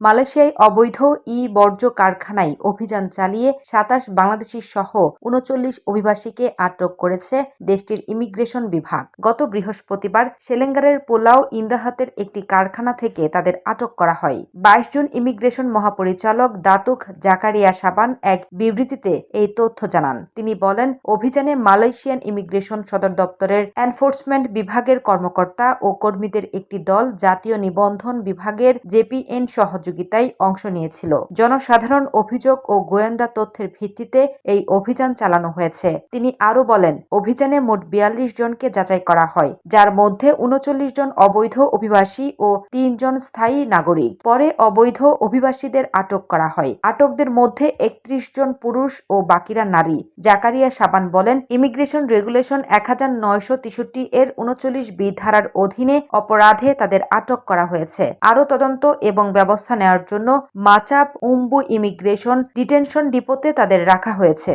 মালয়েশিয়ায় অবৈধ ই বর্জ্য কারখানায় অভিযান চালিয়ে সাতাশ বাংলাদেশি সহ উনচল্লিশ অভিবাসীকে আটক করেছে দেশটির ইমিগ্রেশন বিভাগ। গত বৃহস্পতিবার সেলেঙ্গারের পোলাও ইন্দাহাতের একটি কারখানা থেকে তাদের আটক করা হয়। বাইশ জুন ইমিগ্রেশন মহাপরিচালক দাতুক জাকারিয়া সাবান এক বিবৃতিতে এই তথ্য জানান। তিনি বলেন, অভিযানে মালয়েশিয়ান ইমিগ্রেশন সদর দপ্তরের এনফোর্সমেন্ট বিভাগের কর্মকর্তা ও কর্মীদের একটি দল জাতীয় নিবন্ধন বিভাগের জেপিএন সহযোগিতায় অংশ নিয়েছিল। জনসাধারণ অভিযোগ ও গোয়েন্দা তথ্যের ভিত্তিতে এই অভিযান চালানো হয়েছে। তিনি আরও বলেন, অভিযানে মোট বিয়াল্লিশ জনকে যাচাই করা হয়, যার মধ্যে উনচল্লিশ জন অবৈধ অভিবাসী ও তিনজন স্থায়ী নাগরিক। পরে অবৈধ অভিবাসীদের আটক করা হয়। আটকদের মধ্যে একত্রিশ জন পুরুষ ও বাকিরা নারী। জাকারিয়া সাবান বলেন, ইমিগ্রেশন রেগুলেশন এক হাজার নয়শো তেষট্টি এর উনচল্লিশ বি ধারার অধীনে অপরাধে তাদের আটক করা হয়েছে। আরও তদন্ত এবং ব্যবস্থা নেওয়ার জন্য মাচাপ উম্বু ইমিগ্রেশন ডিটেনশন ডিপোতে তাদের রাখা হয়েছে।